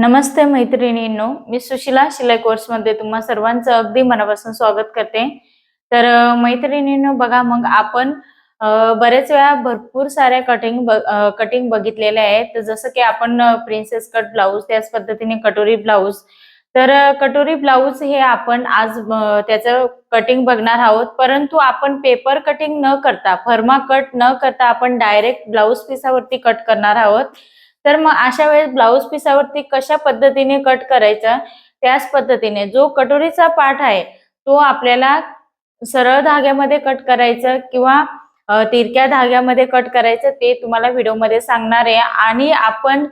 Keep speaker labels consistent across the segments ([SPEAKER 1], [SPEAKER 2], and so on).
[SPEAKER 1] नमस्ते मैत्रिणींनो मी सुशिला शिलाई कोर्समध्ये तुम्हा सर्वांचं अगदी मनापासून स्वागत करते. तर मैत्रिणींनो बघा मग आपण बरेच वेळा भरपूर साऱ्या कटिंग कटिंग बघितलेल्या आहेत. जसं की आपण प्रिन्सेस कट ब्लाऊज त्याच पद्धतीने कटोरी ब्लाऊज तर कटोरी ब्लाऊज हे आपण आज त्याचं कटिंग बघणार आहोत. परंतु आपण पेपर कटिंग न करता फर्मा कट न करता आपण डायरेक्ट ब्लाऊज पिसावरती कट करणार आहोत. तर मग अशा वेळेस ब्लाऊज पिसावरती कशा पद्धतीने कट करायचा? त्याच पद्धतीने. जो कटोरीचा पाठ आहे तो आपल्याला सरळ धाग्यामध्ये कट करायचं किंवा तिरक्या धाग्यामध्ये कट करायचं ते तुम्हाला व्हिडिओमध्ये सांगणार आहे. आणि आपण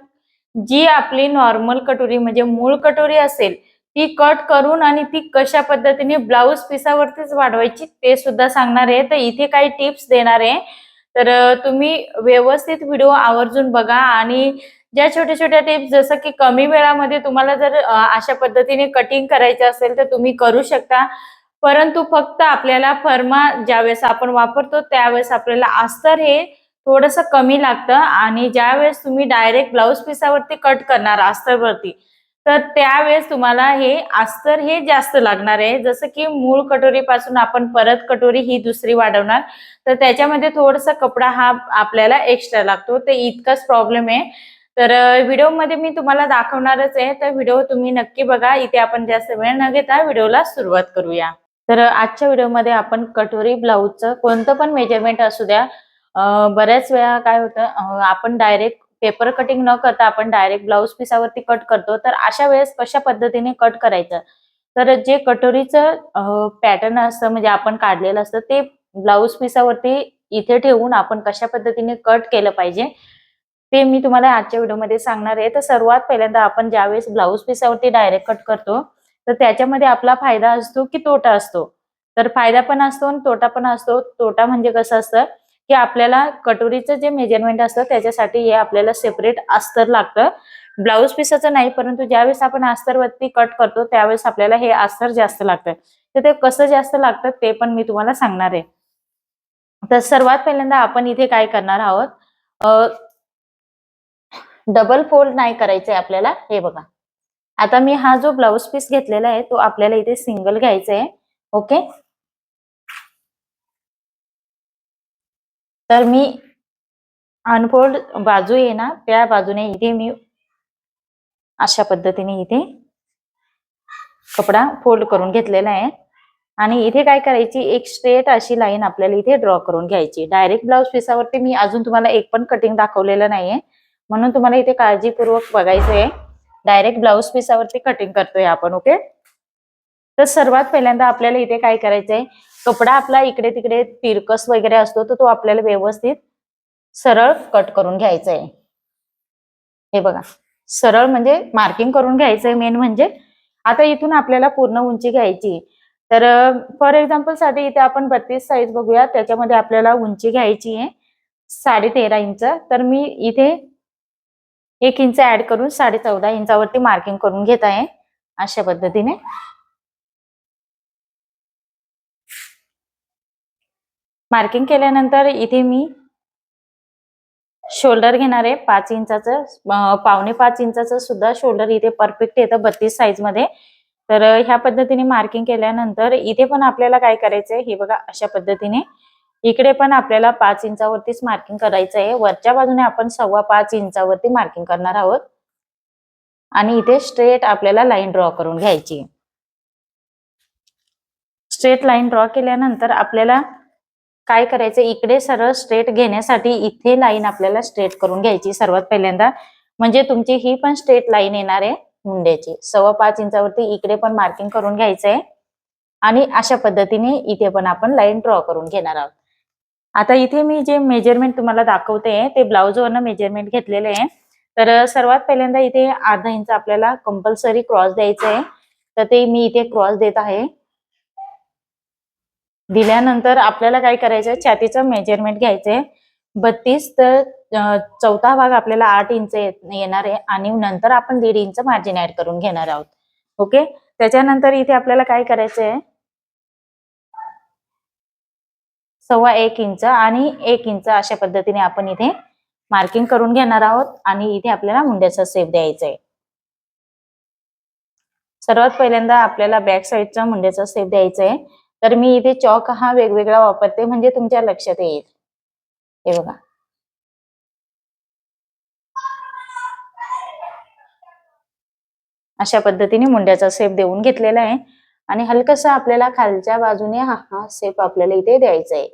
[SPEAKER 1] जी आपली नॉर्मल कटोरी म्हणजे मूळ कटोरी असेल ती कट करून आणि ती कशा पद्धतीने ब्लाऊज पिसावरतीच वाढवायची ते सुद्धा सांगणार आहे. तर इथे काही टिप्स देणार आहे. तर तुम्ही व्यवस्थित व्हिडिओ आवर्जून बघा आणि ज्या छोट्या छोट्या टिप्स जसं की कमी वेळामध्ये तुम्हाला जर अशा पद्धतीने कटिंग करायचं असेल तर तुम्ही करू शकता. परंतु फक्त आपल्याला फर्मा ज्यावेळेस आपण वापरतो त्यावेळेस आपल्याला अस्तर हे थोडंसं कमी लागतं आणि ज्यावेळेस तुम्ही डायरेक्ट ब्लाऊज पिसावरती कट करणार अस्तरवरती तर त्यावेळेस तुम्हाला हे अस्तर हे जास्त लागणार आहे. जसं की मूळ कटोरीपासून आपण परत कटोरी ही दुसरी वाढवणार. तर त्याच्यामध्ये थोडासा कपडा हा आपल्याला एक्स्ट्रा लागतो. ते इतकाच प्रॉब्लेम आहे. तर व्हिडिओमध्ये मी तुम्हाला दाखवणारच आहे. तर व्हिडिओ तुम्ही नक्की बघा. इथे आपण जास्त वेळ न घेता व्हिडिओला सुरुवात करूया. तर आजच्या व्हिडिओमध्ये आपण कटोरी ब्लाऊजचं कोणतं पण मेजरमेंट असू द्या. बऱ्याच वेळा काय होतं आपण डायरेक्ट पेपर कटिंग न करता आपण डायरेक्ट ब्लाऊज पिसावरती कट करतो तर अशा वेळेस कशा पद्धतीने कट करायचं? तर जे कटोरीचं पॅटर्न असतं म्हणजे आपण काढलेलं असतं ते ब्लाऊज पिसावरती इथे ठेवून आपण कशा पद्धतीने कट केलं पाहिजे ते मी तुम्हाला आजच्या व्हिडिओमध्ये सांगणार आहे. तर सर्वात पहिल्यांदा आपण ज्यावेळेस ब्लाऊज पिसावरती डायरेक्ट कट करतो तर त्याच्यामध्ये आपला फायदा असतो की तोटा असतो. तर फायदा पण असतो आणि तोटा पण असतो. तोटा म्हणजे कसं असतं? की आपल्याला कटोरीचं जे मेजरमेंट असतं त्याच्यासाठी हे आपल्याला सेपरेट अस्तर लागतं. ब्लाऊज पिसाचं नाही परंतु ज्यावेळेस आपण अस्तरवरती कट करतो त्यावेळेस आपल्याला हे अस्तर जास्त लागतं. तर ते कसं जास्त लागतं ते पण मी तुम्हाला सांगणार आहे. तर सर्वात पहिल्यांदा आपण इथे काय करणार आहोत? डबल फोल्ड नाही करायचंय आपल्याला. हे बघा. आता मी हा जो ब्लाऊज पीस घेतलेला आहे तो आपल्याला इथे सिंगल घ्यायचा आहे ओके तर मी अनफोल्ड बाजू आहे ना त्या बाजूने इथे मी अशा पद्धतीने इथे कपडा फोल्ड करून घेतलेला आहे. आणि इथे काय करायची एक स्ट्रेट अशी लाईन आपल्याला इथे ड्रॉ करून घ्यायची. डायरेक्ट ब्लाऊज पिसावरती मी अजून तुम्हाला एक पण कटिंग दाखवलेलं नाहीये. म्हणून तुम्हाला इथे काळजीपूर्वक बघायचं आहे डायरेक्ट ब्लाऊज पिसावरती कटिंग करतोय आपण ओके तर सर्वात पहिल्यांदा आपल्याला इथे काय करायचंय? कपडा आपला इकडे तिकडे तिरकस वगैरे असतो तर तो आपल्याला व्यवस्थित सरळ कट करून घ्यायचा आहे हे बघा. सरळ म्हणजे मार्किंग करून घ्यायचंय मेन म्हणजे. आता इथून आपल्याला पूर्ण उंची घ्यायची. तर फॉर एक्झाम्पलसाठी इथे आपण बत्तीस साईज बघूया त्याच्यामध्ये आपल्याला उंची घ्यायची आहे. साडे तेरा इंच. तर मी इथे एक इंच ऍड करून साडे चौदा इंचावरती मार्किंग करून घेत आहे अशा पद्धतीने. मार्किंग केल्यानंतर इथे मी शोल्डर घेणार आहे. पाच इंचाचं पावणे पाच इंचाचं सुद्धा शोल्डर इथे परफेक्ट येतं बत्तीस साईजमध्ये. तर ह्या पद्धतीने मार्किंग केल्यानंतर इथे पण आपल्याला काय करायचं आहे? हे बघा अशा पद्धतीने. इकडे पण आपल्याला पाच इंचावरतीच मार्किंग करायचं आहे. वरच्या बाजूने आपण सव्वा पाच इंचावरती मार्किंग करणार आहोत. आणि इथे स्ट्रेट आपल्याला लाईन ड्रॉ करून घ्यायची स्ट्रेट लाईन ड्रॉ केल्यानंतर आपल्याला काय करायचं? इकडे सरळ स्ट्रेट घेण्यासाठी इथे लाईन आपल्याला स्ट्रेट करून घ्यायची सर्वात पहिल्यांदा. म्हणजे तुमची ही पण स्ट्रेट लाईन येणार आहे मुंड्याची सव्वा पाच इंचावरती इकडे पण मार्किंग करून घ्यायचंय. आणि अशा पद्धतीने इथे पण आपण लाईन ड्रॉ करून घेणार आहोत. आता इथे मी जे मेजरमेंट तुम्हाला दाखवते ते ब्लाउजवरनं मेजरमेंट घेतलेले आहे. तर सर्वात पहिल्यांदा इथे अर्धा इंच आपल्याला कंपल्सरी क्रॉस द्यायचं आहे तर ते मी इथे क्रॉस देत आहे. दिल्यानंतर आपल्याला काय करायचं छातीचं मेजरमेंट घ्यायचंय. बत्तीस तर चौथा भाग आपल्याला आठ इंच येणार आहे आणि नंतर आपण दीड इंच मार्जिन ऍड करून घेणार आहोत. ओके? त्याच्यानंतर इथे आपल्याला काय करायचंय? सव्वा एक इंच आणि एक इंच अशा पद्धतीने आपण इथे मार्किंग करून घेणार आहोत आणि इथे आपल्याला मुंड्याचा सेप द्यायचा आहे सर्वात पहिल्यांदा आपल्याला बॅक साईडचा मुंड्याचा सेप द्यायचा आहे तर मी इथे चॉक हा वेगवेगळा वापरते म्हणजे तुमच्या लक्षात येईल. हे बघा. अशा पद्धतीने मुंड्याचा सेप देऊन घेतलेला आहे. आणि हलकसा आपल्याला खालच्या बाजूने हा हा सेप आपल्याला इथे द्यायचा आहे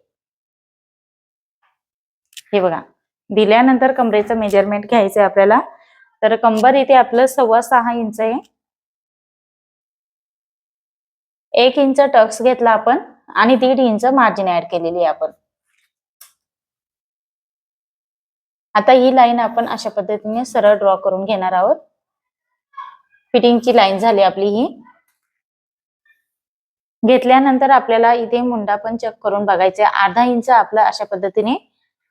[SPEAKER 1] हे बघा. दिल्यानंतर कमरेचं मेजरमेंट घ्यायचं आहे आपल्याला. तर कंबर इथे आपलं सव्वा सहा इंच आहे. एक इंच टक्स घेतला आपण आणि दीड इंच मार्जिन ऍड केलेली आहे आपण. आता ही लाईन आपण अशा पद्धतीने सरळ ड्रॉ करून घेणार आहोत. फिटिंगची लाईन झाली आपली ही. घेतल्यानंतर आपल्याला इथे मुंडा पण चेक करून बघायचा आहे. अर्धा इंच आपला अशा पद्धतीने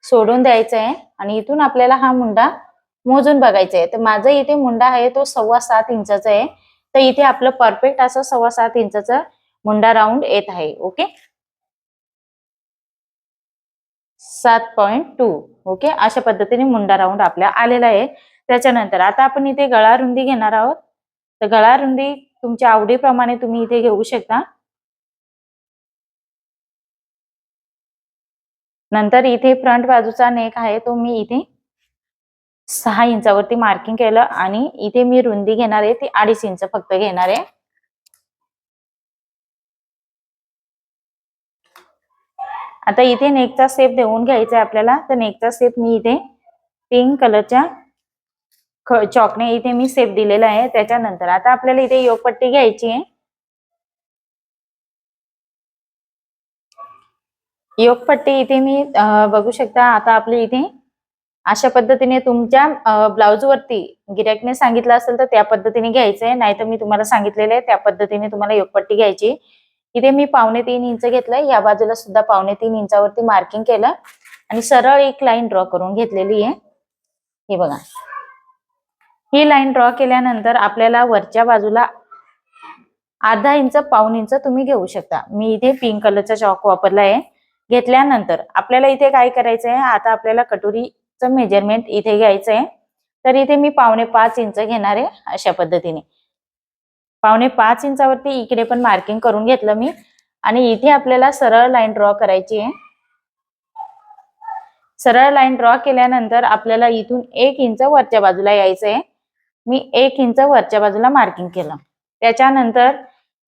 [SPEAKER 1] सोडून द्यायचा आहे आणि इथून आपल्याला हा मुंडा मोजून बघायचा आहे. तर माझा इथे मुंडा आहे तो सव्वा सात इंचाचा आहे. तर इथे आपलं परफेक्ट असं सव्वा सात इंचाचा मुंडा राऊंड येत आहे ओके सात पॉइंट टू ओके अशा पद्धतीने मुंडा राऊंड आपल्या आलेला आहे. त्याच्यानंतर आता आपण इथे गळा रुंदी घेणार आहोत. तर गळा रुंदी तुमच्या आवडीप्रमाणे तुम्ही इथे घेऊ शकता. नंतर इथे फ्रंट बाजूचा नेक आहे तो मी इथे सहा इंचावरती मार्किंग केलं आणि इथे मी रुंदी घेणार आहे ती अडीच इंच फक्त घेणार आहे. आता इथे नेकचा सेप देऊन घ्यायचा आहे आपल्याला. तर नेकचा सेप मी इथे पिंक कलरच्या चॉकने इथे मी सेप दिलेला आहे. त्याच्यानंतर आता आपल्याला इथे योगपट्टी घ्यायची आहे. योगपट्टी इथे मी बघू शकता आता आपली इथे अशा पद्धतीने तुमच्या ब्लाउज वरती गिरायकने सांगितलं असेल तर त्या पद्धतीने घ्यायचंय आहे नाहीतर मी तुम्हाला सांगितलेलं आहे त्या पद्धतीने तुम्हाला योगपट्टी घ्यायची. इथे मी पावणे तीन इंच घेतलंय. या बाजूला सुद्धा पावणे तीन इंचावरती मार्किंग केलं. आणि सरळ एक लाईन ड्रॉ करून घेतलेली आहे. हे बघा. ही लाईन ड्रॉ केल्यानंतर आपल्याला वरच्या बाजूला अर्धा इंच पाऊन इंच तुम्ही घेऊ शकता. मी इथे पिंक कलरचा चॉक वापरला आहे घेतल्यानंतर आपल्याला इथे काय करायचं आहे आता आपल्याला कटोरी मेजरमेंट इथे घ्यायचं आहे तर इथे मी पावणे पाच इंच घेणार आहे अशा पद्धतीने. पावणे पाच इंचावरती इकडे पण मार्किंग करून घेतलं मी. आणि इथे आपल्याला सरळ लाईन ड्रॉ करायची आहे. सरळ लाईन ड्रॉ केल्यानंतर आपल्याला इथून एक इंच वरच्या बाजूला यायचं आहे मी एक इंच वरच्या बाजूला मार्किंग केलं. त्याच्यानंतर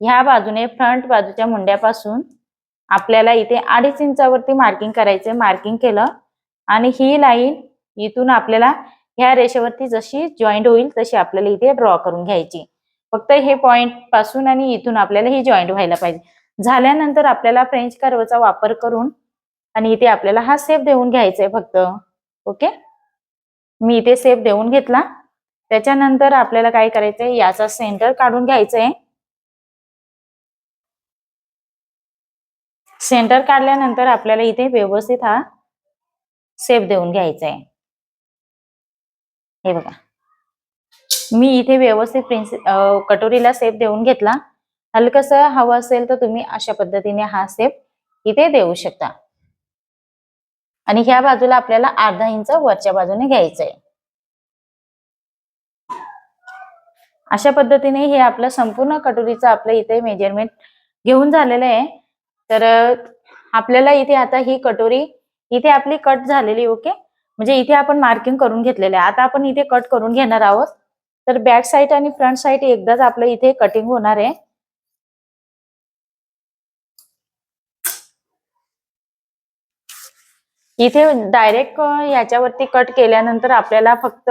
[SPEAKER 1] ह्या बाजूने फ्रंट बाजूच्या मुंड्यापासून आपल्याला इथे अडीच इंचावरती मार्किंग करायचंय. मार्किंग केलं. आणि ही लाईन इथून आपल्याला ह्या रेषेवरती जशी जॉईंट होईल तशी आपल्याला इथे ड्रॉ करून घ्यायची. फक्त हे पॉइंटपासून आणि इथून आपल्याला ही जॉईंट व्हायला पाहिजे. झाल्यानंतर आपल्याला फ्रेंच कर्वचा वापर करून आणि इथे आपल्याला हा सेप देऊन घ्यायचा आहे फक्त. ओके मी इथे सेप देऊन घेतला. त्याच्यानंतर आपल्याला काय करायचंय? याचा सेंटर काढून घ्यायचा आहे सेंटर काढल्यानंतर आपल्याला इथे व्यवस्थित हा सेप देऊन घ्यायचा आहे हे बघा. मी इथे व्यवस्थित प्रिन्स कटोरीला सेप देऊन घेतला. हलकस हवं असेल तर तुम्ही अशा पद्धतीने हा सेप इथे देऊ शकता. आणि ह्या बाजूला आपल्याला अर्धा इंच वरच्या बाजूने घ्यायचंय. अशा पद्धतीने हे आपलं संपूर्ण कटोरीचं आपलं इथे मेजरमेंट घेऊन झालेलं आहे. तर आपल्याला इथे आता ही कटोरी इथे आपली कट झालेली ओके म्हणजे इथे आपण मार्किंग करून घेतलेले आता आपण इथे कट करून घेणार आहोत. तर बॅक साईड आणि फ्रंट साईड एकदाच आपलं इथे कटिंग होणार आहे. इथे डायरेक्ट याच्यावरती कट केल्यानंतर आपल्याला फक्त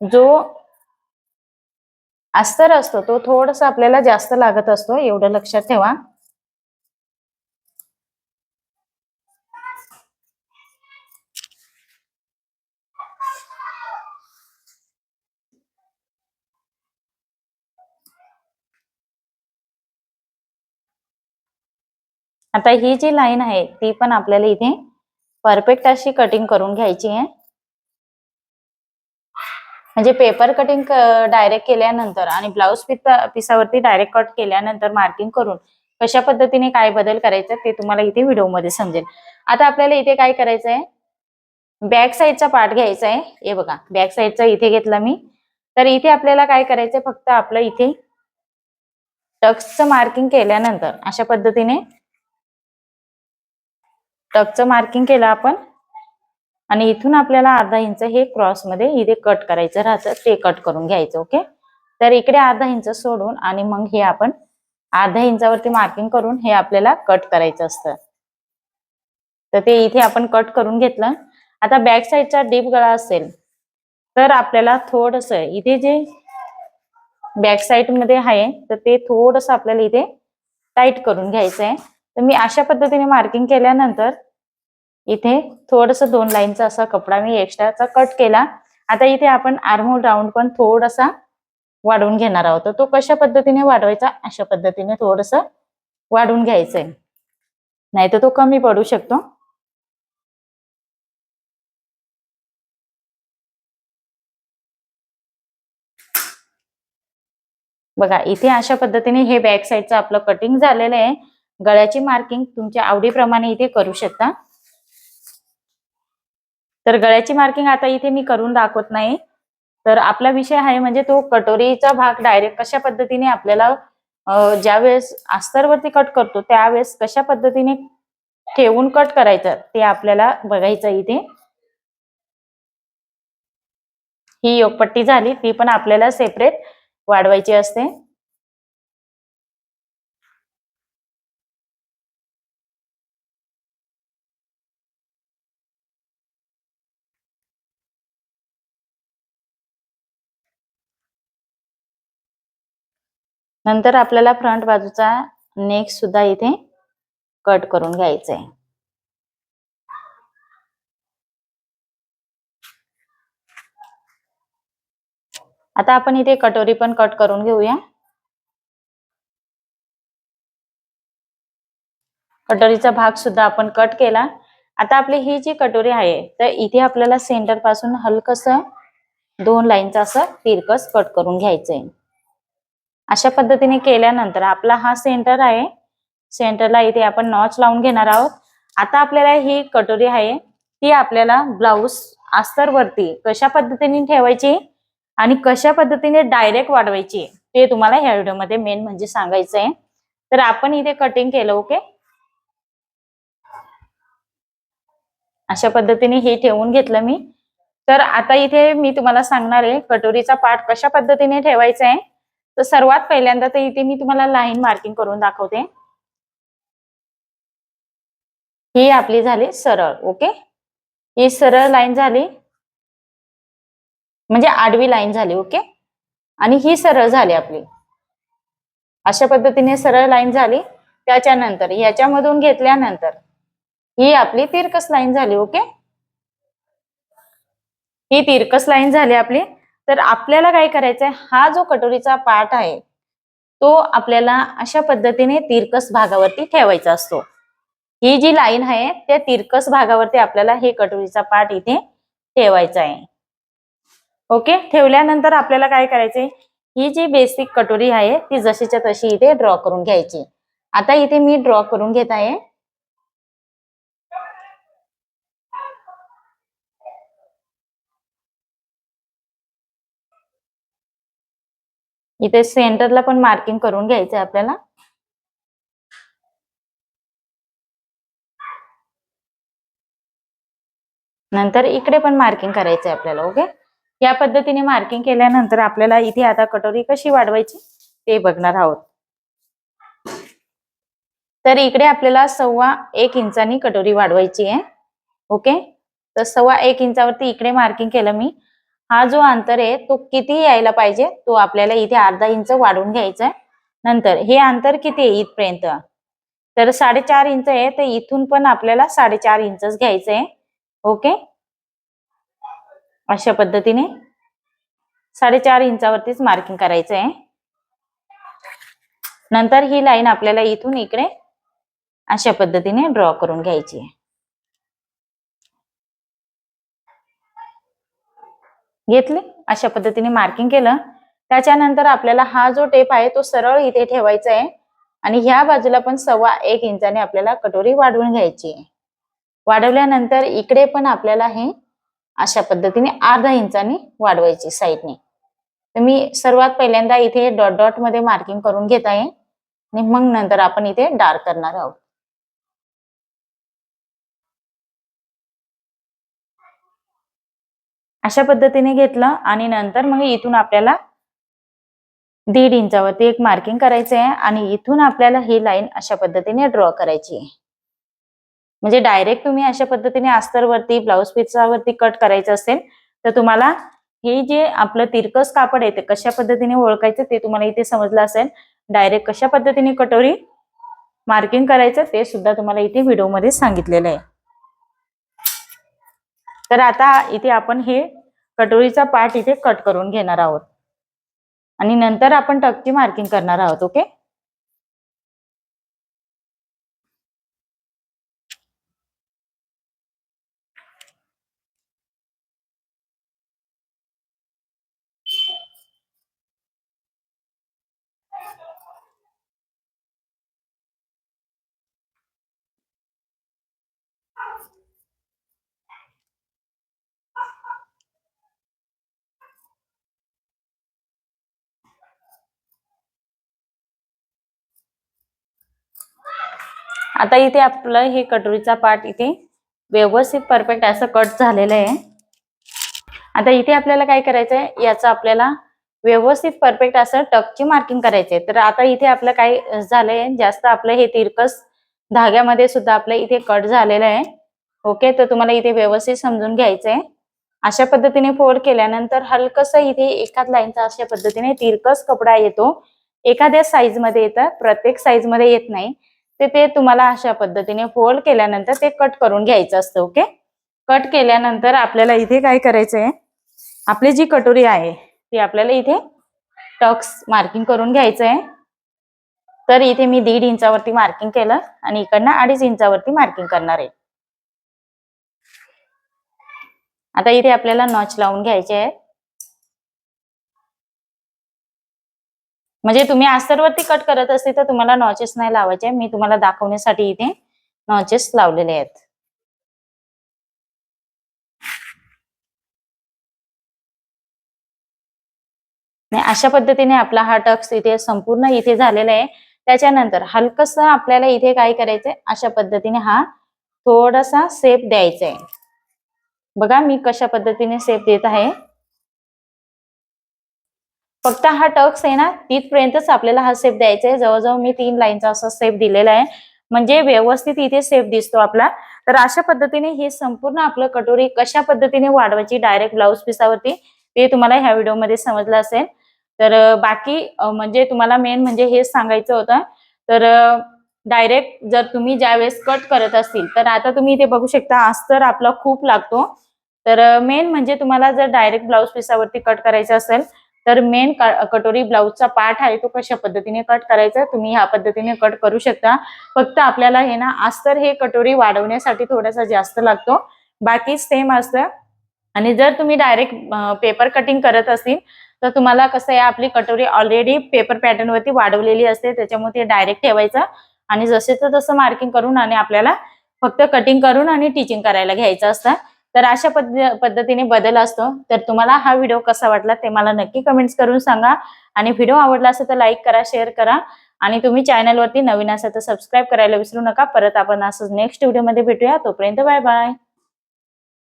[SPEAKER 1] जो अस्तर असतो तो थोडस आपल्याला जास्त लागत असतो. एवढं लक्षात ठेवा. आता ही जी लाईन आहे ती पण आपल्याला इथे परफेक्ट अशी कटिंग करून घ्यायची आहे. म्हणजे पेपर कटिंग डायरेक्ट केल्यानंतर आणि ब्लाऊज पिसावरती डायरेक्ट कट केल्यानंतर मार्किंग करून कशा पद्धतीने काय बदल करायचा ते तुम्हाला इथे व्हिडिओमध्ये समजेल. आता आपल्याला इथे काय करायचं आहे? बॅक साईडचा पार्ट घ्यायचा आहे. हे बघा बॅक साईडचा इथे घेतला मी. तर इथे आपल्याला काय करायचंय फक्त आपलं इथे टक्सचं मार्किंग केल्यानंतर अशा पद्धतीने टकचं मार्किंग केलं आपण. आणि इथून आपल्याला अर्धा इंच हे क्रॉसमध्ये इथे कट करायचं राहतं. ते कट करून घ्यायचं ओके तर इकडे अर्धा इंच सोडून आणि मग हे आपण अर्ध्या इंचावरती मार्किंग करून हे आपल्याला कट करायचं असतं. तर ते इथे आपण कट करून घेतलं. आता बॅक साईडचा डीप गळा असेल तर आपल्याला थोडस इथे जे बॅक साईडमध्ये आहे तर ते थोडस आपल्याला इथे टाईट करून घ्यायचं आहे तर मी अशा पद्धतीने मार्किंग केल्यानंतर इथे थोडस दोन लाईनचा असा कपडा मी एक्स्ट्राचा कट केला. आता इथे आपण आर्मोल राऊंड पण थोडासा वाढवून घेणार आहोत. तर तो कशा पद्धतीने वाढवायचा? अशा पद्धतीने थोडस वाढवून घ्यायचंय. नाही तर तो कमी पडू शकतो. बघा इथे अशा पद्धतीने हे बॅक साईडचं आपलं कटिंग झालेलं आहे. गळ्याची मार्किंग तुमच्या आवडीप्रमाणे इथे करू शकता. तर गळ्याची मार्किंग आता इथे मी करून दाखवत नाही. तर आपला विषय आहे म्हणजे तो कटोरीचा भाग डायरेक्ट कशा पद्धतीने आपल्याला ज्या वेळेस अस्तरवरती कट करतो त्यावेळेस कशा पद्धतीने ठेवून कट करायचं ते आपल्याला बघायचं इथे. ही योगपट्टी झाली ती पण आपल्याला सेपरेट वाढवायची असते. नंतर आपल्याला फ्रंट बाजूचा नेक सुद्धा इथे कट करून घ्यायचा आहे आता आपण इथे कटोरी पण कट करून घेऊया. कटोरीचा भाग सुद्धा आपण कट केला. आता आपली ही जी कटोरी आहे तर इथे आपल्याला सेंटरपासून हलकस दोन लाईनचा असं तिरकस कट करून घ्यायचंय. अशा पद्धतीने केल्यानंतर आपला हा सेंटर आहे. सेंटरला इथे आपण नॉच लावून घेणार आहोत. आता आपल्याला ही कटोरी आहे. ती आपल्याला ब्लाऊज अस्तरवरती कशा पद्धतीने ठेवायची आणि कशा पद्धतीने डायरेक्ट वाढवायची ते तुम्हाला ह्या व्हिडिओमध्ये मेन म्हणजे सांगायचं आहे तर आपण इथे कटिंग केलं ओके अशा पद्धतीने हे ठेवून घेतलं मी. तर आता इथे मी तुम्हाला सांगणार आहे कटोरीचा पार्ट कशा पद्धतीने ठेवायचा आहे. तर सर्वात पहिल्यांदा तर इथे मी तुम्हाला लाईन मार्किंग करून दाखवते. ही आपली झाली सरळ ओके ही सरळ लाईन झाली. म्हणजे आडवी लाईन झाली ओके आणि ही सरळ झाली आपली. अशा पद्धतीने सरळ लाईन झाली. त्याच्यानंतर याच्यामधून घेतल्यानंतर ही आपली तिरकस लाईन झाली ओके ही तिरकस लाईन झाली आपली. तर आपल्याला काय करायचंय? हा जो कटोरीचा पार्ट आहे तो आपल्याला अशा पद्धतीने तिरकस भागावरती ठेवायचा असतो. ही जी लाईन आहे त्या तिरकस भागावरती आपल्याला हे कटोरीचा पार्ट इथे ठेवायचा आहे. ओके? ठेवल्यानंतर आपल्याला काय करायचंय? ही जी बेसिक कटोरी आहे ती जशीच्या तशी इथे ड्रॉ करून घ्यायची. आता इथे मी ड्रॉ करून घेत आहे. इथे सेंटरला पण मार्किंग करून घ्यायचंय आपल्याला. नंतर इकडे पण मार्किंग करायचंय आपल्याला ओके? या पद्धतीने मार्किंग केल्यानंतर आपल्याला इथे आता कटोरी कशी वाढवायची ते बघणार आहोत. तर इकडे आपल्याला सव्वा एक इंचानी कटोरी वाढवायची आहे ओके? तर सव्वा एक इंचावरती इकडे मार्किंग केलं मी. हा जो अंतर आहे तो किती यायला पाहिजे? तो आपल्याला इथे अर्धा इंच वाढवून घ्यायचा आहे नंतर हे अंतर किती आहे इथपर्यंत? तर साडेचार इंच आहे तर इथून पण आपल्याला साडेचार इंचच घ्यायचं आहे ओके? अशा पद्धतीने साडेचार इंचावरतीच मार्किंग करायचं आहे नंतर ही लाईन आपल्याला इथून इकडे अशा पद्धतीने ड्रॉ करून घ्यायची आहे. घेतली अशा पद्धतीने मार्किंग केलं. त्याच्यानंतर आपल्याला हा जो टेप आहे तो सरळ इथे ठेवायचा आहे आणि ह्या बाजूला पण सव्वा एक इंचाने आपल्याला कटोरी वाढवून घ्यायची आहे. वाढवल्यानंतर इकडे पण आपल्याला हे अशा पद्धतीने अर्धा इंचाने वाढवायची साईडने तर मी सर्वात पहिल्यांदा इथे डॉट डॉटमध्ये मार्किंग करून घेत आहे आणि मग नंतर आपण इथे डार्क करणार आहोत. अशा पद्धतीने घेतलं आणि नंतर मग इथून आपल्याला दीड इंचावरती एक मार्किंग करायचं आहे आणि इथून आपल्याला ही लाईन अशा पद्धतीने ड्रॉ करायची आहे. म्हणजे डायरेक्ट तुम्ही अशा पद्धतीने अस्तरवरती ब्लाऊज पिसावरती कट करायचं असेल तर तुम्हाला हे जे आपलं तिरकस कापड आहे ते कशा पद्धतीने ओळखायचं ते तुम्हाला इथे समजलं असेल. डायरेक्ट कशा पद्धतीने कटोरी मार्किंग करायचं ते सुद्धा तुम्हाला इथे व्हिडिओमध्ये सांगितलेलं आहे. तर आता इथे आपण हे कटोरीचा पार्ट इथे कट करून घेणार आहोत. आणि नंतर आपण टक्की मार्किंग करणार आहोत ओके आता इथे आपलं हे कटोरीचा पार्ट इथे व्यवस्थित परफेक्ट असं कट झालेलं आहे. आता इथे आपल्याला काय करायचं आहे याचं आपल्याला व्यवस्थित परफेक्ट असं टकची मार्किंग करायचे तर आता इथे आपलं काय झालंय? जास्त आपलं हे तिरकस धाग्यामध्ये सुद्धा आपलं इथे कट झालेलं आहे. ओके? तर तुम्हाला इथे व्यवस्थित समजून घ्यायचं आहे अशा पद्धतीने फोल्ड केल्यानंतर हलकस इथे एकाच लाईनचा अशा पद्धतीने तिरकस कपडा येतो. एखाद्या साईजमध्ये येतं. प्रत्येक साईजमध्ये येत नाही. ते ते तुम्हाला अशा पद्धतीने फोल्ड केल्यानंतर ते कट करून घ्यायचं असतं ओके कट केल्यानंतर आपल्याला इथे काय करायचं आहे आपली जी कटोरी आहे ती आपल्याला इथे टक्स मार्किंग करून घ्यायचं आहे तर इथे मी दीड इंचावरती मार्किंग केलं आणि इकडनं अडीच इंचावरती मार्किंग करणार आहे. आता इथे आपल्याला नॉच लावून घ्यायचे आहे म्हणजे तुम्ही अस्तरवरती कट करत असते तर तुम्हाला नॉचेस नाही लावायचे. मी तुम्हाला दाखवण्यासाठी इथे नॉचेस लावलेले आहेत. अशा पद्धतीने आपला हा टक्स इथे संपूर्ण इथे झालेला आहे. त्याच्यानंतर हलकस आपल्याला इथे काय करायचंय? अशा पद्धतीने हा थोडासा सेप द्यायचा आहे बघा मी कशा पद्धतीने सेप देत आहे. फक्त हा टक्स आहे ना तिथपर्यंतच आपल्याला हा सेप द्यायचा आहे. जवळजवळ मी तीन लाईनचा असा सेप दिलेला आहे. म्हणजे व्यवस्थित इथे सेप दिसतो आपला. तर अशा पद्धतीने हे संपूर्ण आपलं कटोरी कशा पद्धतीने वाढवायची डायरेक्ट ब्लाऊज पिसावरती ते तुम्हाला ह्या व्हिडिओमध्ये समजलं असेल. तर बाकी म्हणजे तुम्हाला मेन म्हणजे हेच सांगायचं होतं. तर डायरेक्ट जर तुम्ही ज्यावेळेस कट करत असतील तर आता तुम्ही इथे बघू शकता अस्तर आपला खूप लागतो. तर मेन म्हणजे तुम्हाला जर डायरेक्ट ब्लाऊज पिसावरती कट करायचं असेल तर मेन कटोरी ब्लाऊजचा पार्ट आहे तो कशा पद्धतीने कट करायचा तुम्ही ह्या पद्धतीने कट करू शकता. फक्त आपल्याला हे ना अस्तर हे कटोरी वाढवण्यासाठी थोडासा जास्त लागतो. बाकी सेम असतं आणि जर तुम्ही डायरेक्ट पेपर कटिंग करत असतील तर तुम्हाला कसं आहे आपली कटोरी ऑलरेडी पेपर पॅटर्न वरती वाढवलेली असते त्याच्यामुळे ते डायरेक्ट ठेवायचं. आणि जसे तर तसं मार्किंग करून आणि आपल्याला फक्त कटिंग करून आणि टीचिंग करायला घ्यायचं असतं. तर अशा पद्धतीने बदल असतो. तर तुम्हाला हा व्हिडिओ कसा वाटला ते मला नक्की कमेंट्स करून सांगा. आणि व्हिडिओ आवडला असेल तर लाईक करा शेअर करा. आणि तुम्ही चॅनलवरती नवीन असेल तर सबस्क्राईब करायला विसरू नका. परत आपण असंच नेक्स्ट व्हिडिओमध्ये भेटूया. तोपर्यंत बाय बाय